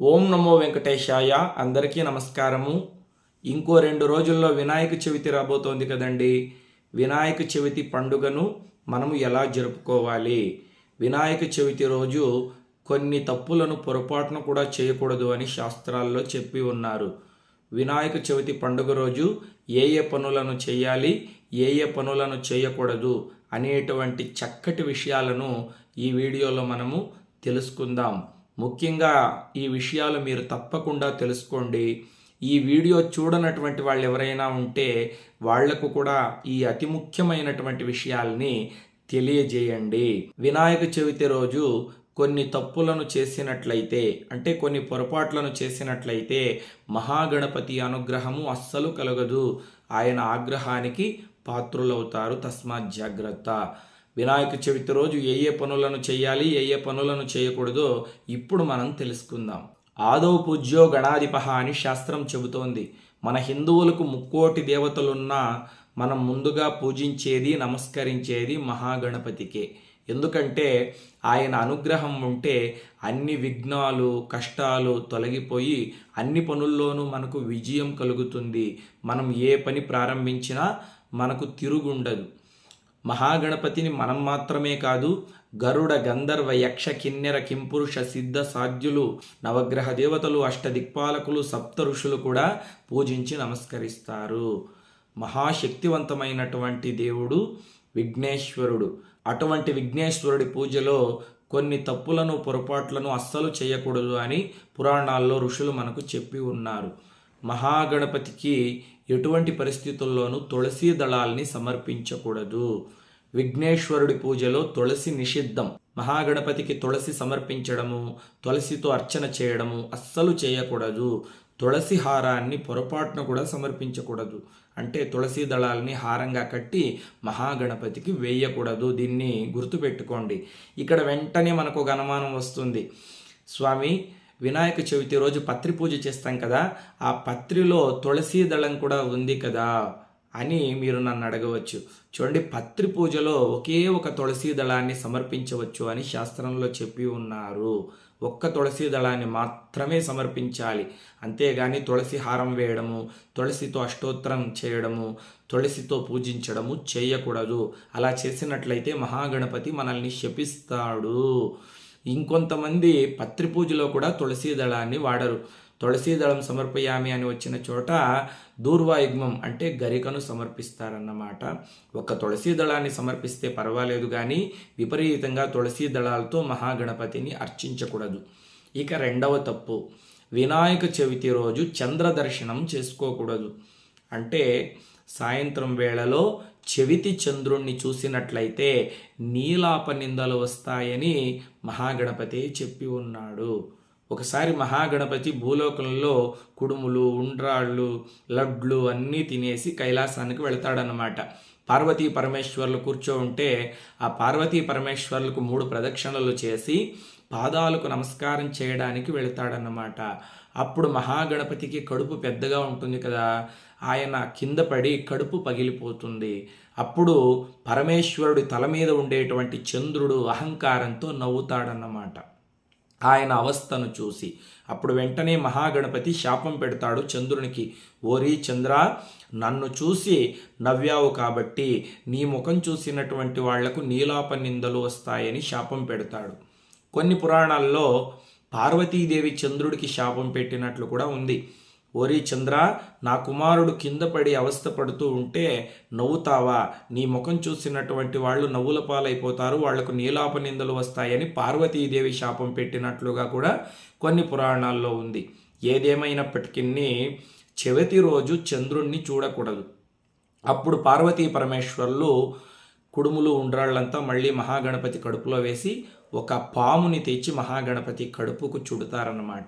ఓం నమో వెంకటేశాయ. అందరికీ నమస్కారము. ఇంకో రెండు రోజుల్లో వినాయక చవితి రాబోతోంది కదండి. వినాయక చవితి పండుగను మనము ఎలా జరుపుకోవాలి? వినాయక చవితి రోజు కొన్ని తప్పులను పొరపాటున కూడా చేయకూడదు అని శాస్త్రాల్లో చెప్పి ఉన్నారు. వినాయక చవితి పండుగ రోజు ఏ ఏ పనులను చేయాలి ఏ ఏ పనులను చేయకూడదు అనేటువంటి చక్కటి విషయాలను ఈ వీడియోలో మనము తెలుసుకుందాం. ముఖ్యంగా ఈ విషయాలు మీరు తప్పకుండా తెలుసుకోండి. ఈ వీడియో చూడనటువంటి వాళ్ళు ఎవరైనా ఉంటే వాళ్ళకు కూడా ఈ అతి ముఖ్యమైనటువంటి విషయాల్ని తెలియజేయండి. వినాయక చవితి రోజు కొన్ని తప్పులను చేసినట్లయితే అంటే కొన్ని పొరపాట్లను చేసినట్లయితే మహాగణపతి అనుగ్రహము అస్సలు కలగదు. ఆయన ఆగ్రహానికి పాత్రులవుతారు తస్మాత్ జాగ్రత్త. వినాయక చవితి రోజు ఏ ఏ పనులను చేయాలి ఏ ఏ పనులను చేయకూడదో ఇప్పుడు మనం తెలుసుకుందాం. ఆదో పూజ్యో గణాధిపహ అని శాస్త్రం చెబుతోంది. మన హిందువులకు ముక్కోటి దేవతలున్నా మనం ముందుగా పూజించేది నమస్కరించేది మహాగణపతికే. ఎందుకంటే ఆయన అనుగ్రహం ఉంటే అన్ని విఘ్నాలు కష్టాలు తొలగిపోయి అన్ని పనుల్లోనూ మనకు విజయం కలుగుతుంది. మనం ఏ పని ప్రారంభించినా మనకు తిరుగుండదు. మహాగణపతిని మనం మాత్రమే కాదు గరుడ గంధర్వ యక్ష కిన్నెర కింపురుష సిద్ధ సాధ్యులు నవగ్రహ దేవతలు అష్టదిక్పాలకులు సప్త ఋషులు కూడా పూజించి నమస్కరిస్తారు. మహాశక్తివంతమైనటువంటి దేవుడు విఘ్నేశ్వరుడు. అటువంటి విఘ్నేశ్వరుడి పూజలో కొన్ని తప్పులను పొరపాట్లను అస్సలు చేయకూడదు అని పురాణాల్లో ఋషులు మనకు చెప్పి ఉన్నారు. మహాగణపతికి ఎటువంటి పరిస్థితుల్లోనూ తులసి దళాల్ని సమర్పించకూడదు. విఘ్నేశ్వరుడి పూజలో తులసి నిషిద్ధం. మహాగణపతికి తులసి సమర్పించడము తులసితో అర్చన చేయడము అస్సలు చేయకూడదు. తులసి హారాన్ని పొరపాటున కూడా సమర్పించకూడదు. అంటే తులసి దళాలని హారంగా కట్టి మహాగణపతికి వేయకూడదు. దీన్ని గుర్తుపెట్టుకోండి. ఇక్కడ వెంటనే మనకు ఒక అనుమానం వస్తుంది. స్వామి వినాయక చవితి రోజు పత్రి పూజ చేస్తాం కదా ఆ పత్రిలో తులసీ దళం కూడా ఉంది కదా అని మీరు నన్ను అడగవచ్చు. చూడండి పత్రి పూజలో ఒకే ఒక తులసీ దళాన్ని సమర్పించవచ్చు అని శాస్త్రంలో చెప్పి ఉన్నారు. ఒక్క తులసి దళాన్ని మాత్రమే సమర్పించాలి. అంతేగాని తులసి హారం వేయడము తులసితో అష్టోత్తరం చేయడము తులసితో పూజించడము చేయకూడదు. అలా చేసినట్లయితే మహాగణపతి మనల్ని శపిస్తాడు. ఇంకొంతమంది పత్రి పూజలో కూడా తులసీ దళాన్ని వాడరు. తులసీ దళం సమర్పయామి అని వచ్చిన చోట దూర్వాయుగ్మం అంటే గరికను సమర్పిస్తారన్నమాట. ఒక తులసీ దళాన్ని సమర్పిస్తే పర్వాలేదు కానీ విపరీతంగా తులసీ దళాలతో మహాగణపతిని అర్చించకూడదు. ఇక రెండవ తప్పు. వినాయక చవితి రోజు చంద్ర దర్శనం చేసుకోకూడదు. అంటే సాయంత్రం వేళలో చెవితి చంద్రుణ్ణి చూసినట్లయితే నీలాప నిందలు వస్తాయని మహాగణపతి చెప్పి ఉన్నాడు. ఒకసారి మహాగణపతి భూలోకంలో కుడుములు ఉండ్రాళ్ళు లడ్లు అన్నీ తినేసి కైలాసానికి వెళతాడనమాట పార్వతీ పరమేశ్వర్లు కూర్చో ఉంటే ఆ పార్వతీ పరమేశ్వర్లకు మూడు ప్రదక్షిణలు చేసి పాదాలకు నమస్కారం చేయడానికి వెళతాడన్నమాట. అప్పుడు మహాగణపతికి కడుపు పెద్దగా ఉంటుంది కదా. ఆయన కింద పడి కడుపు పగిలిపోతుంది. అప్పుడు పరమేశ్వరుడి తల మీద ఉండేటువంటి చంద్రుడు అహంకారంతో నవ్వుతాడన్నమాట. ఆయన అవస్థను చూసి అప్పుడు వెంటనే మహాగణపతి శాపం పెడతాడు చంద్రునికి. ఓరి చంద్ర నన్ను చూసి నవ్వావు కాబట్టి నీ ముఖం చూసినటువంటి వాళ్ళకు నీలాప నిందలు వస్తాయని శాపం పెడతాడు. కొన్ని పురాణాల్లో పార్వతీదేవి చంద్రుడికి శాపం పెట్టినట్లు కూడా ఉంది. ఓరి చంద్ర నా కుమారుడు కింద పడి అవస్థ పడుతూ ఉంటే నవ్వుతావా? నీ ముఖం చూసినటువంటి వాళ్ళు నవ్వుల పాలైపోతారు వాళ్ళకు నీలాప నిందలు వస్తాయని పార్వతీదేవి శాపం పెట్టినట్లుగా కూడా కొన్ని పురాణాల్లో ఉంది. ఏదేమైనప్పటికీ చెవతి రోజు చంద్రుణ్ణి చూడకూడదు. అప్పుడు పార్వతీ పరమేశ్వర్లు కుడుములు ఉండ్రాళ్ళంతా మళ్ళీ మహాగణపతి కడుపులో వేసి ఒక పాముని తెచ్చి మహాగణపతి కడుపుకు చుడతారన్నమాట.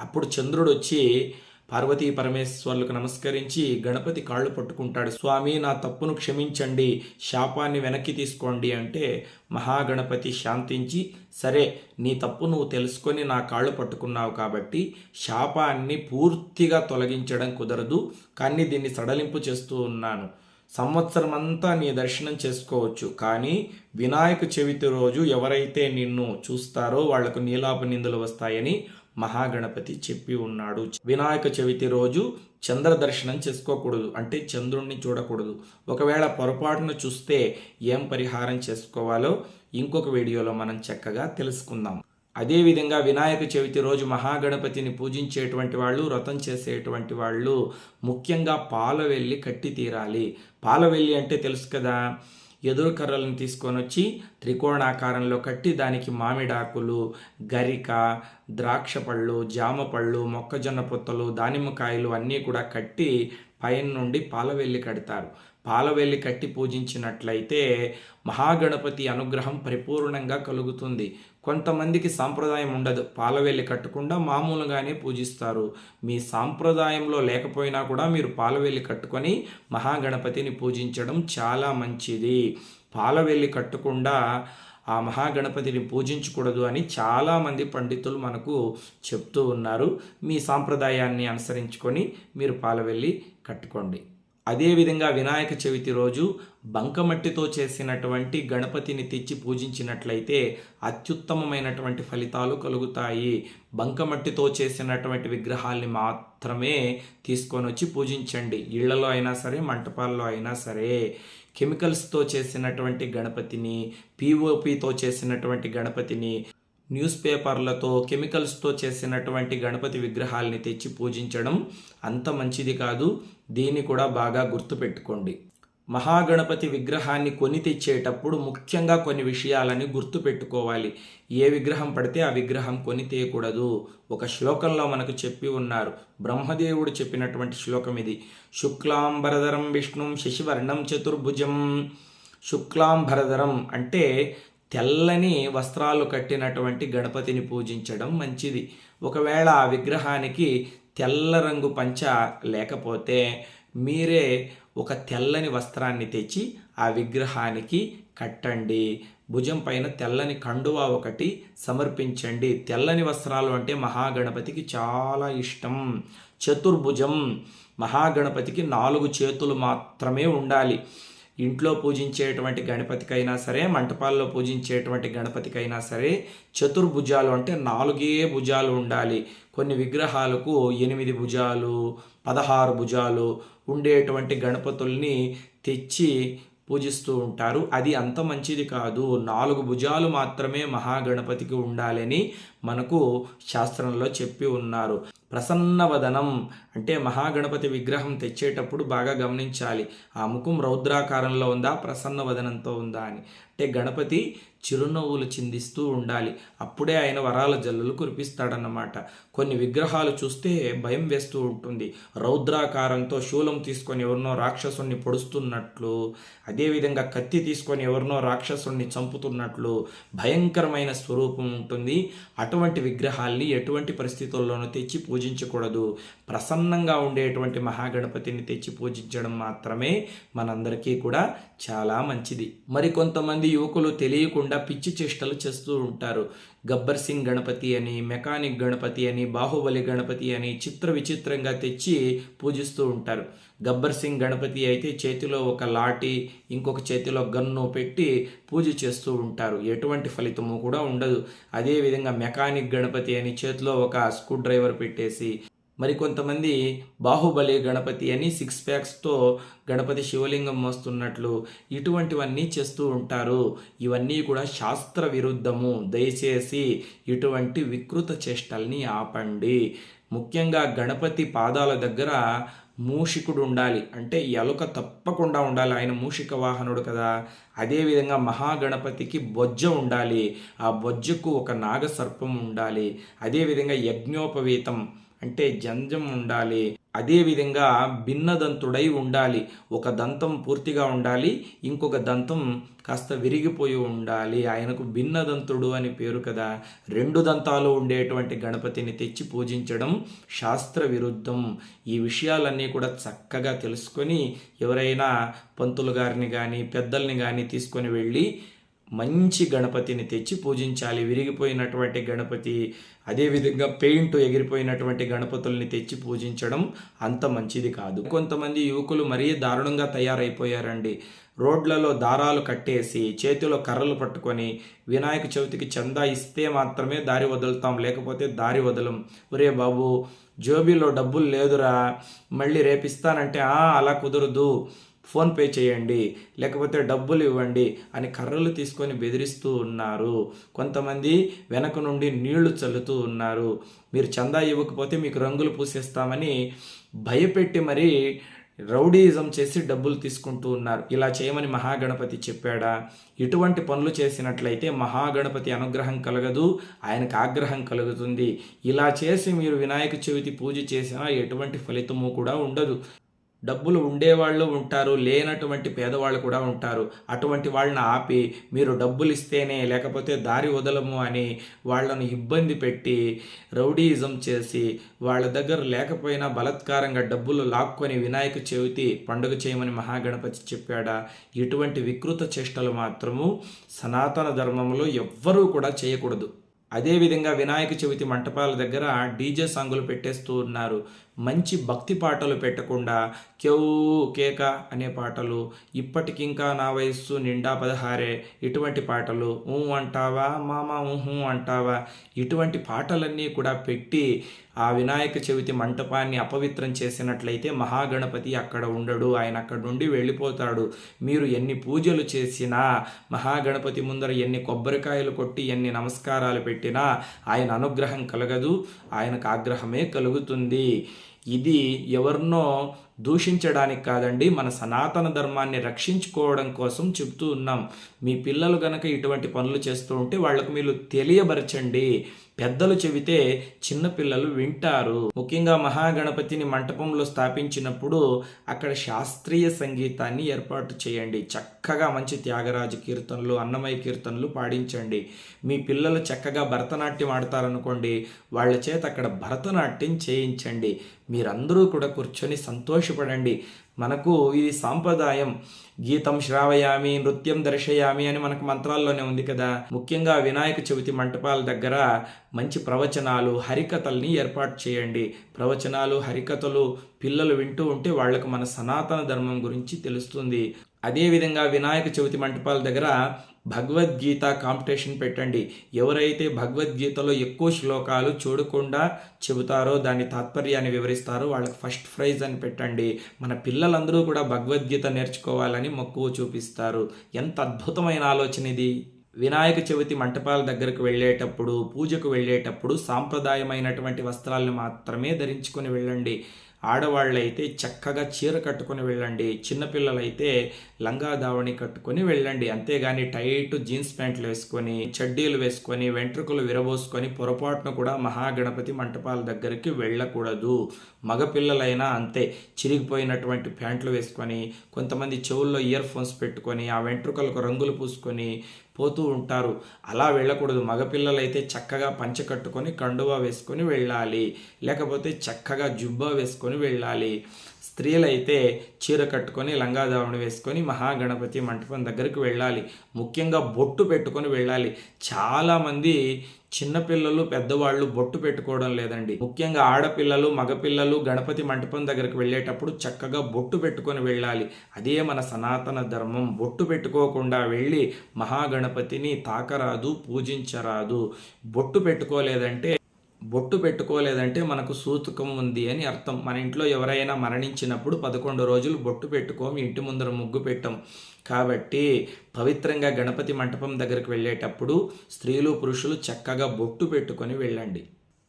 అప్పుడు చంద్రుడు వచ్చి పార్వతీ పరమేశ్వర్లకు నమస్కరించి గణపతి కాళ్ళు పట్టుకుంటాడు. స్వామి నా తప్పును క్షమించండి. శాపాన్ని వెనక్కి తీసుకోండి అంటే మహాగణపతి శాంతించి సరే నీ తప్పు నువ్వు తెలుసుకొని నా కాళ్ళు పట్టుకున్నావు కాబట్టి శాపాన్ని పూర్తిగా తొలగించడం కుదరదు. కానీ దీన్ని సడలింపు చేస్తూ ఉన్నాను. సంవత్సరం అంతా నీ దర్శనం చేసుకోవచ్చు. కానీ వినాయక చవితి రోజు ఎవరైతే నిన్ను చూస్తారో వాళ్ళకు నీలాప నిందలు వస్తాయని మహాగణపతి చెప్పి ఉన్నాడు. వినాయక చవితి రోజు చంద్ర దర్శనం చేసుకోకూడదు. అంటే చంద్రుణ్ణి చూడకూడదు. ఒకవేళ పొరపాటున చూస్తే ఏం పరిహారం చేసుకోవాలో ఇంకొక వీడియోలో మనం చక్కగా తెలుసుకుందాం. అదేవిధంగా వినాయక చవితి రోజు మహాగణపతిని పూజించేటువంటి వాళ్ళు వ్రతం చేసేటువంటి వాళ్ళు ముఖ్యంగా పాలవెల్లి కట్టి తీరాలి. పాలవెల్లి అంటే తెలుసు కదా ఎదురు కర్రలను తీసుకొని వచ్చి త్రికోణాకారంలో కట్టి దానికి మామిడాకులు గరిక ద్రాక్ష పళ్ళు జామ పళ్ళు మొక్కజొన్న పొత్తలు దానిమ్మకాయలు అన్నీ కూడా కట్టి పైన నుండి పాలవెల్లి కడతారు. పాలవెల్లి కట్టి పూజించినట్లయితే మహాగణపతి అనుగ్రహం పరిపూర్ణంగా కలుగుతుంది. కొంతమందికి సాంప్రదాయం ఉండదు. పాలవెల్లి కట్టకుండా మామూలుగానే పూజిస్తారు. మీ సాంప్రదాయంలో లేకపోయినా కూడా మీరు పాలవెల్లి కట్టుకొని మహాగణపతిని పూజించడం చాలా మంచిది. పాలవెల్లి కట్టకుండా ఆ మహాగణపతిని పూజించకూడదు అని చాలామంది పండితులు మనకు చెప్తూ ఉన్నారు. మీ సాంప్రదాయాన్ని అనుసరించుకొని మీరు పాలవెల్లి కట్టుకోండి. అదేవిధంగా వినాయక చవితి రోజు బంకమట్టితో చేసినటువంటి గణపతిని తెచ్చి పూజించినట్లయితే అత్యుత్తమమైనటువంటి ఫలితాలు కలుగుతాయి. బంకమట్టితో చేసినటువంటి విగ్రహాల్ని మాత్రమే తీసుకొని వచ్చి పూజించండి. ఇళ్ళలో అయినా సరే మంటపాల్లో అయినా సరే. కెమికల్స్తో చేసినటువంటి గణపతిని పిఓపితో చేసినటువంటి గణపతిని న్యూస్ పేపర్లతో కెమికల్స్తో చేసినటువంటి గణపతి విగ్రహాల్ని తెచ్చి పూజించడం అంత మంచిది కాదు. దీన్ని కూడా బాగా గుర్తుపెట్టుకోండి. మహాగణపతి విగ్రహాన్ని కొని తెచ్చేటప్పుడు ముఖ్యంగా కొన్ని విషయాలని గుర్తుపెట్టుకోవాలి. ఏ విగ్రహం పడితే ఆ విగ్రహం కొని తీయకూడదు ఒక శ్లోకంలో మనకు చెప్పి ఉన్నారు. బ్రహ్మదేవుడు చెప్పినటువంటి శ్లోకం ఇది. శుక్లాంబరధరం విష్ణుం శశివర్ణం చతుర్భుజం. శుక్లాంబరధరం అంటే తెల్లని వస్త్రాలు కట్టినటువంటి గణపతిని పూజించడం మంచిది. ఒకవేళ ఆ విగ్రహానికి తెల్ల రంగు పంచ లేకపోతే మీరే ఒక తెల్లని వస్త్రాన్ని తెచ్చి ఆ విగ్రహానికి కట్టండి. భుజం పైన తెల్లని కండువా ఒకటి సమర్పించండి. తెల్లని వస్త్రాలు అంటే మహాగణపతికి చాలా ఇష్టం. చతుర్భుజం మహాగణపతికి నాలుగు చేతులు మాత్రమే ఉండాలి. ఇంట్లో పూజించేటువంటి గణపతికైనా సరే మంటపాల్లో పూజించేటువంటి గణపతికైనా సరే చతుర్భుజాలు అంటే నాలుగే భుజాలు ఉండాలి. కొన్ని విగ్రహాలకు ఎనిమిది భుజాలు పదహారు భుజాలు ఉండేటువంటి గణపతుల్ని తెచ్చి పూజిస్తూ ఉంటారు. అది అంత మంచిది కాదు. నాలుగు భుజాలు మాత్రమే మహాగణపతికి ఉండాలని మనకు శాస్త్రంలో చెప్పి ఉన్నారు. ప్రసన్నవదనం అంటే మహాగణపతి విగ్రహం తెచ్చేటప్పుడు బాగా గమనించాలి. ఆ ముఖం రౌద్రాకారంలో ఉందా? ప్రసన్నవదనంతో ఉందా అని. అంటే గణపతి చిరునవ్వులు చిందిస్తూ ఉండాలి. అప్పుడే ఆయన వరాల జల్లులు కురిపిస్తాడన్నమాట. కొన్ని విగ్రహాలు చూస్తే భయం వేస్తూ ఉంటుంది. రౌద్రాకారంతో శూలం తీసుకొని ఎవరినో రాక్షసుణ్ణి పొడుస్తున్నట్లు అదేవిధంగా కత్తి తీసుకొని ఎవరినో రాక్షసుణ్ణి చంపుతున్నట్లు భయంకరమైన స్వరూపం ఉంటుంది. అటువంటి విగ్రహాల్ని ఎటువంటి పరిస్థితుల్లోనూ తెచ్చి పూజ పూజించకూడదు ప్రసన్నంగా ఉండేటువంటి మహాగణపతిని తెచ్చి పూజించడం మాత్రమే మనందరికీ కూడా చాలా మంచిది. మరి కొంతమంది యువకులు తెలియకుండా పిచ్చి చేష్టలు చేస్తూ ఉంటారు. గబ్బర్ సింగ్ గణపతి అని మెకానిక్ గణపతి అని బాహుబలి గణపతి అని చిత్ర విచిత్రంగా తెచ్చి పూజిస్తూ ఉంటారు. గబ్బర్ సింగ్ గణపతి అయితే చేతిలో ఒక లాఠీ ఇంకొక చేతిలో గన్ను పెట్టి పూజ చేస్తూ ఉంటారు. ఎటువంటి ఫలితము కూడా ఉండదు. అదేవిధంగా మెకానిక్ గణపతి అని చేతిలో ఒక స్క్రూ డ్రైవర్ పెట్టేసి మరి కొంతమంది బాహుబలి గణపతి అని సిక్స్ ప్యాక్స్తో గణపతి శివలింగం మోస్తున్నట్లు ఇటువంటివన్నీ చేస్తూ ఉంటారు. ఇవన్నీ కూడా శాస్త్ర విరుద్ధము. దయచేసి ఇటువంటి వికృత చేష్టల్ని ఆపండి. ముఖ్యంగా గణపతి పాదాల దగ్గర మూషికుడు ఉండాలి. అంటే ఎలుక తప్పకుండా ఉండాలి. ఆయన మూషిక వాహనుడు కదా. అదేవిధంగా మహాగణపతికి బొజ్జ ఉండాలి. ఆ బొజ్జకు ఒక నాగసర్పం ఉండాలి. అదేవిధంగా యజ్ఞోపవీతం. అంటే జంజం ఉండాలి. అదేవిధంగా భిన్నదంతుడై ఉండాలి. ఒక దంతం పూర్తిగా ఉండాలి. ఇంకొక దంతం కాస్త విరిగిపోయి ఉండాలి. ఆయనకు భిన్నదంతుడు అని పేరు కదా. రెండు దంతాలు ఉండేటువంటి గణపతిని తెచ్చి పూజించడం శాస్త్ర విరుద్ధం. ఈ విషయాలన్నీ కూడా చక్కగా తెలుసుకొని ఎవరైనా పంతులు గారిని కానీ పెద్దల్ని కానీ తీసుకొని వెళ్ళి మంచి గణపతిని తెచ్చి పూజించాలి. విరిగిపోయినటువంటి గణపతి అదేవిధంగా పెయింట్ ఎగిరిపోయినటువంటి గణపతుల్ని తెచ్చి పూజించడం అంత మంచిది కాదు. కొంతమంది యువకులు మరీ దారుణంగా తయారైపోయారండి. రోడ్లలో దారాలు కట్టేసి చేతిలో కర్రలు పట్టుకొని వినాయక చవితికి చందా ఇస్తే మాత్రమే దారి వదులుతాం లేకపోతే దారి వదలం. ఒరే బాబు జోబీలో డబ్బులు లేదురా మళ్ళీ రేపిస్తానంటే "ఆ, అలా కుదరదు. ఫోన్పే చేయండి లేకపోతే డబ్బులు ఇవ్వండి అని కర్రలు తీసుకొని బెదిరిస్తూ ఉన్నారు. కొంతమంది వెనక నుండి నీళ్ళు చల్లుతూ ఉన్నారు. మీరు చందా ఇవ్వకపోతే మీకు రంగులు పూసేస్తామని భయపెట్టి మరీ రౌడీయిజం చేసి డబ్బులు తీసుకుంటూ ఉన్నారు. ఇలా చేయమని మహాగణపతి చెప్పాడా? ఇటువంటి పనులు చేసినట్లయితే మహాగణపతి అనుగ్రహం కలగదు ఆయనకు ఆగ్రహం కలుగుతుంది. ఇలా చేసి మీరు వినాయక చవితి పూజ చేసినా ఎటువంటి ఫలితము కూడా ఉండదు. డబ్బులు ఉండేవాళ్ళు ఉంటారు లేనటువంటి పేదవాళ్ళు కూడా ఉంటారు. అటువంటి వాళ్ళని ఆపి మీరు డబ్బులు ఇస్తేనే లేకపోతే దారి వదలము అని వాళ్ళను ఇబ్బంది పెట్టి రౌడీయిజం చేసి వాళ్ళ దగ్గర లేకపోయినా బలత్కారంగా డబ్బులు లాక్కొని వినాయక చవితి పండుగ చేయమని మహాగణపతి చెప్పాడా? ఇటువంటి వికృత చేష్టలు మాత్రము సనాతన ధర్మంలో ఎవ్వరూ కూడా చేయకూడదు. అదేవిధంగా వినాయక చవితి మంటపాల దగ్గర డీజే సాంగులు పెట్టేస్తూ ఉన్నారు. మంచి భక్తి పాటలు పెట్టకుండా కెవ్ కేక అనే పాటలు ఇప్పటికింకా నా వయస్సు నిండా పదహారే ఇటువంటి పాటలు ఊ అంటావా మామ ఊహు అంటావా ఇటువంటి పాటలన్నీ కూడా పెట్టి ఆ వినాయక చవితి మంటపాన్ని అపవిత్రం చేసినట్లయితే మహాగణపతి అక్కడ ఉండడు ఆయన అక్కడ నుండి వెళ్ళిపోతాడు. మీరు ఎన్ని పూజలు చేసినా మహాగణపతి ముందర ఎన్ని కొబ్బరికాయలు కొట్టి ఎన్ని నమస్కారాలు పెట్టినా ఆయన అనుగ్రహం కలగదు ఆయనకు ఆగ్రహమే కలుగుతుంది. ఇది ఎవరినో దూషించడానికి కాదండి మన సనాతన ధర్మాన్ని రక్షించుకోవడం కోసం చెప్తూ ఉన్నాం. మీ పిల్లలు కనుక ఇటువంటి పనులు చేస్తూ ఉంటే వాళ్ళకు మీరు తెలియబరచండి. పెద్దలు చెబితే చిన్నపిల్లలు వింటారు. ముఖ్యంగా మహాగణపతిని మంటపంలో స్థాపించినప్పుడు అక్కడ శాస్త్రీయ సంగీతాన్ని ఏర్పాటు చేయండి. చక్కగా మంచి త్యాగరాజ కీర్తనలు అన్నమయ్య కీర్తనలు పాడించండి. మీ పిల్లలు చక్కగా భరతనాట్యం ఆడతారనుకోండి వాళ్ళ చేత అక్కడ భరతనాట్యం చేయించండి. మీరందరూ కూడా కూర్చొని సంతోషపడండి. మనకు ఇది సాంప్రదాయం. గీతం శ్రావయామి నృత్యం దర్శయామి అని మనకు మంత్రాల్లోనే ఉంది కదా. ముఖ్యంగా వినాయక చవితి మంటపాల దగ్గర మంచి ప్రవచనాలు హరికథల్ని ఏర్పాటు చేయండి. ప్రవచనాలు హరికథలు పిల్లలు వింటూ ఉంటే వాళ్ళకు మన సనాతన ధర్మం గురించి తెలుస్తుంది. అదేవిధంగా వినాయక చవితి మంటపాల దగ్గర భగవద్గీత కాంపిటీషన్ పెట్టండి. ఎవరైతే భగవద్గీతలో ఎక్కువ శ్లోకాలు చూడకుండా చెబుతారో దాని తాత్పర్యాన్ని వివరిస్తారో వాళ్ళకి ఫస్ట్ ప్రైజ్ అని పెట్టండి. మన పిల్లలందరూ కూడా భగవద్గీత నేర్చుకోవాలని మక్కువ చూపిస్తారు. ఎంత అద్భుతమైన ఆలోచన ఇది. వినాయక చవితి మంటపాల దగ్గరకు వెళ్ళేటప్పుడు పూజకు వెళ్ళేటప్పుడు సాంప్రదాయమైనటువంటి వస్త్రాలను మాత్రమే ధరించుకొని వెళ్ళండి. ఆడవాళ్ళైతే చక్కగా చీర కట్టుకొని వెళ్ళండి చిన్నపిల్లలైతే లంగా దావణి కట్టుకొని వెళ్ళండి. అంతేగాని టైట్ జీన్స్ ప్యాంట్లు వేసుకొని చడ్డీలు వేసుకొని వెంట్రుకలు విరబోసుకొని పొరపాటున కూడా మహాగణపతి మంటపాల దగ్గరికి వెళ్ళకూడదు. మగపిల్లలైనా అంతే చిరిగిపోయినటువంటి ప్యాంట్లు వేసుకొని కొంతమంది చెవుల్లో ఇయర్ ఫోన్స్ పెట్టుకొని ఆ వెంట్రుకలకు రంగులు పూసుకొని పోతూ ఉంటారు. అలా వెళ్ళకూడదు. మగపిల్లలైతే చక్కగా పంచ కట్టుకొని కండువా వేసుకొని వెళ్ళాలి. లేకపోతే చక్కగా జుబ్బా వేసుకొని వెళ్ళాలి. స్త్రీలైతే చీర కట్టుకొని లంగాదావణి వేసుకొని మహాగణపతి మంటపం దగ్గరికి వెళ్ళాలి. ముఖ్యంగా బొట్టు పెట్టుకొని వెళ్ళాలి. చాలామంది చిన్నపిల్లలు పెద్దవాళ్ళు బొట్టు పెట్టుకోవడం లేదండి. ముఖ్యంగా ఆడపిల్లలు మగపిల్లలు గణపతి మంటపం దగ్గరికి వెళ్ళేటప్పుడు చక్కగా బొట్టు పెట్టుకొని వెళ్ళాలి. అదే మన సనాతన ధర్మం. బొట్టు పెట్టుకోకుండా వెళ్ళి మహాగణపతిని తాకరాదు పూజించరాదు. బొట్టు పెట్టుకోలేదంటే బొట్టు పెట్టుకోలేదంటే మనకు సూతకం ఉంది అని అర్థం. మన ఇంట్లో ఎవరైనా మరణించినప్పుడు పదకొండు రోజులు బొట్టు పెట్టుకోము ఇంటి ముందర ముగ్గు పెట్టం. కాబట్టి పవిత్రంగా గణపతి మంటపం దగ్గరికి వెళ్ళేటప్పుడు స్త్రీలు పురుషులు చక్కగా బొట్టు పెట్టుకొని వెళ్ళండి.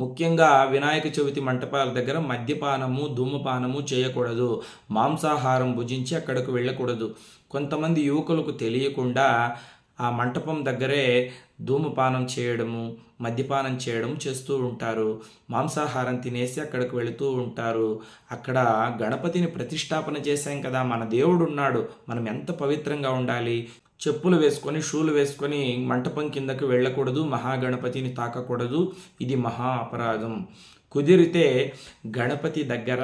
ముఖ్యంగా వినాయక చవితి మంటపాల దగ్గర మద్యపానము ధూమపానము చేయకూడదు. మాంసాహారం భుజించి అక్కడకు వెళ్ళకూడదు. కొంతమంది యువకులకు తెలియకుండా ఆ మంటపం దగ్గరే ధూమపానం చేయడము మద్యపానం చేయడం చేస్తూ ఉంటారు. మాంసాహారం తినేసి అక్కడికి వెళుతూ ఉంటారు. అక్కడ గణపతిని ప్రతిష్టాపన చేశాం కదా మన దేవుడు ఉన్నాడు మనం ఎంత పవిత్రంగా ఉండాలి? చెప్పులు వేసుకొని షూలు వేసుకొని మంటపం కిందకు వెళ్ళకూడదు మహాగణపతిని తాకకూడదు. ఇది మహా అపరాధం. కుదిరితే గణపతి దగ్గర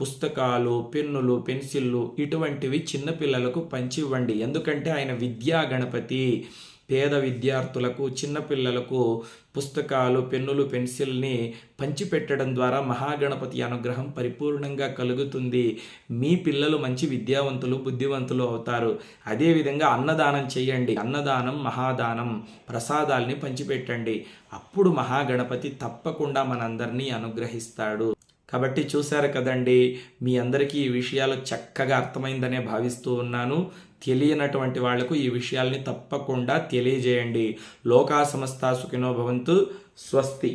పుస్తకాలు పెన్నులు పెన్సిళ్ళు ఇటువంటివి చిన్నపిల్లలకు పంచివ్వండి. ఎందుకంటే ఆయన విద్యా గణపతి. పేద విద్యార్థులకు చిన్నపిల్లలకు పుస్తకాలు పెన్నులు పెన్సిల్ని పంచిపెట్టడం ద్వారా మహాగణపతి అనుగ్రహం పరిపూర్ణంగా కలుగుతుంది. మీ పిల్లలు మంచి విద్యావంతులు బుద్ధివంతులు అవుతారు. అదేవిధంగా అన్నదానం చేయండి. అన్నదానం మహాదానం ప్రసాదాల్ని పంచిపెట్టండి. అప్పుడు మహాగణపతి తప్పకుండా మనందరినీ అనుగ్రహిస్తాడు. కాబట్టి చూశారు కదండి మీ అందరికీ ఈ విషయాలు చక్కగా అర్థమైందనే భావిస్తూ ఉన్నాను. తెలియనటువంటి వాళ్ళకు ఈ విషయాల్ని తప్పకుండా తెలియజేయండి. లోకా సమస్త సుఖినో భవంతు స్వస్తి.